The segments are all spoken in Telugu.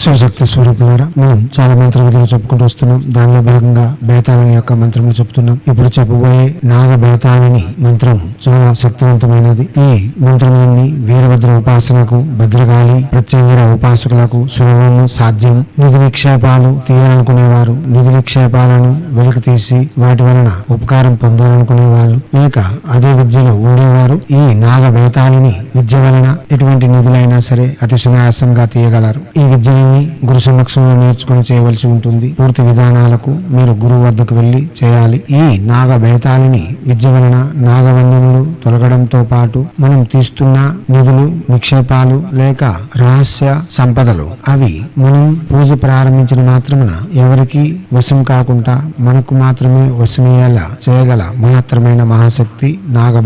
శివశక్తి స్వరూపులారా మనం చాలా మంత్ర విధులు చెప్పుకుంటూ వస్తున్నాం. దానిలో భాగంగా బేతాళిని యొక్క మంత్రములు చెప్తున్నాం. ఇప్పుడు చెప్పబోయే నాగ బేతాళిని మంత్రం చాలా శక్తివంతమైనది. ఈ మంత్రములన్నీ వీరభద్ర ఉపాసనకు భద్రకాళి ప్రత్యేక ఉపాసకులకు సులభము సాధ్యం. నిధి నిక్షేపాలు తీయాలనుకునేవారు నిధి నిక్షేపాలను వెలికి తీసి వాటి వలన ఉపకారం పొందాలనుకునే వాళ్ళు లేక అదే విద్యలో ఉండేవారు. ఈ నాగ బేతాళిని విద్య వలన ఎటువంటి నిధులైనా సరే అతి సునాయాసంగా తీయగలరు. ఈ విద్యను గురు సమక్షంలో నేర్చుకుని చేయవలసి ఉంటుంది. పూర్తి విధానాలకు మీరు గురువు వద్దకు వెళ్ళి చేయాలి. ఈ నాగ బేతాళిని విద్య వలన నాగబంధములు తొలగడంతో పాటు మనం తీస్తున్న నిధులు నిక్షేపాలు లేక రహస్య సంపదలు అవి మనం పూజ ప్రారంభించిన మాత్రమున ఎవరికి వశం కాకుండా మనకు మాత్రమే వశమయ్యేలా చేయగల మహత్తరమైన మహాశక్తి నాగ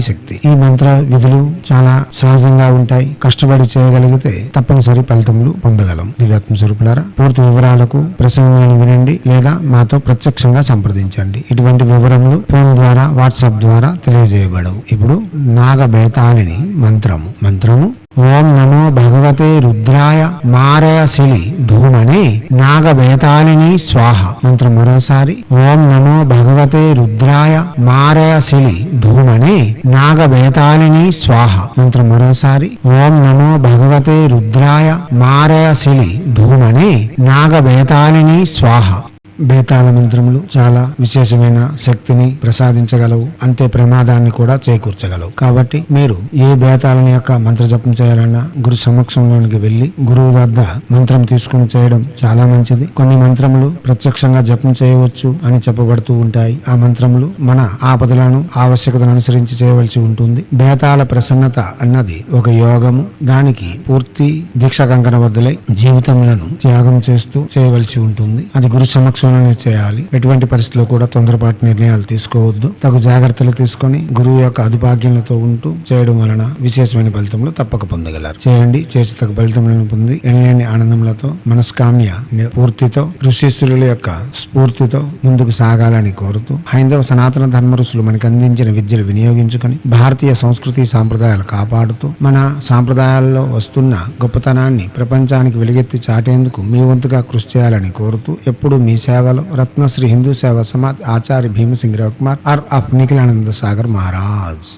శక్తి. ఈ మంత్ర విధులు చాలా సహజంగా ఉంటాయి. కష్టపడి చేయగలిగితే తప్పనిసరి ఫలితములు పొందగలం దివ్యాత్మ స్వరూపులారా పూర్తి వివరాలకు ప్రసంగాన్ని వినండి లేదా మాతో ప్రత్యక్షంగా సంప్రదించండి. ఇటువంటి వివరములు ఫోన్ ద్వారా వాట్సాప్ ద్వారా తెలియజేయబడవు. ఇప్పుడు నాగ బేతాళిని మంత్రము. మంత్రము ఓం నమో భగవత్ రుద్రాయ మారయశిలి ధూమనే నాగబేతాళిని స్వాహ. మంత్రం మరోసారి. ఓం నమో భగవతే రుద్రాయ మారయశిలి ధూమనే నాగబేతాళిని స్వాహ. మంత్రం మరోసారి. ఓం నమో భగవతే రుద్రాయ మారయశిలి ధూమనే నాగబేతాళిని స్వాహ. బేతాళ మంత్రములు చాలా విశేషమైన శక్తిని ప్రసాదించగలవు. అంతే ప్రమాదాన్ని కూడా చేకూర్చగలవు. కాబట్టి మీరు ఏ బేతాలని యొక్క మంత్ర జపం చేయాలన్నా గురు సమక్షంలోనికి వెళ్ళి గురువు వద్ద మంత్రం తీసుకుని చేయడం చాలా మంచిది. కొన్ని మంత్రములు ప్రత్యక్షంగా జపం చేయవచ్చు అని చెప్పబడుతూ ఉంటాయి. ఆ మంత్రములు మన ఆపదలను ఆవశ్యకతను అనుసరించి చేయవలసి ఉంటుంది. బేతాళ ప్రసన్నత అన్నది ఒక యోగము. దానికి పూర్తి దీక్ష కంకణ వద్దలై జీవితములను త్యాగం చేస్తూ చేయవలసి ఉంటుంది. అది గురు సమక్షం సమక్షంలోనే చేయాలి. ఎటువంటి పరిస్థితుల్లో కూడా తొందరపాటు నిర్ణయాలు తీసుకోవద్దు. తగు జాగ్రత్తలు తీసుకొని గురువు యొక్క అదుపాగ్యలతో ఉంటూ చేయడం వలన విశేషమైన ఫలితములు తప్పక పొందగలరు. చేయండి. చేసి తగు ఫలితములను పొంది ఎనలేని ఆనందములతో మనస్కామ్య ని- పూర్తితో ఋషిశుల యొక్క స్ఫూర్తితో ముందుకు సాగాలని కోరుతూ హైందవ సనాతన ధర్మ ఋషులు మనకు అందించిన విద్యలు వినియోగించుకొని భారతీయ సంస్కృతి సాంప్రదాయాలు కాపాడుతూ మన సాంప్రదాయాల్లో వస్తున్న గొప్పతనాన్ని ప్రపంచానికి వెలుగెత్తి చాటేందుకు మీ వంతుగా కృషి చేయాలని కోరుతూ ఎప్పుడు మీ సేవలో రత్నశ్రీ హిందూ సేవా సమాజ్ ఆచార్య భీమసింగ్ రవికుమార్ ఆర్ ఆఫ్ నిఖిలానంద సాగర్ మహారాజ్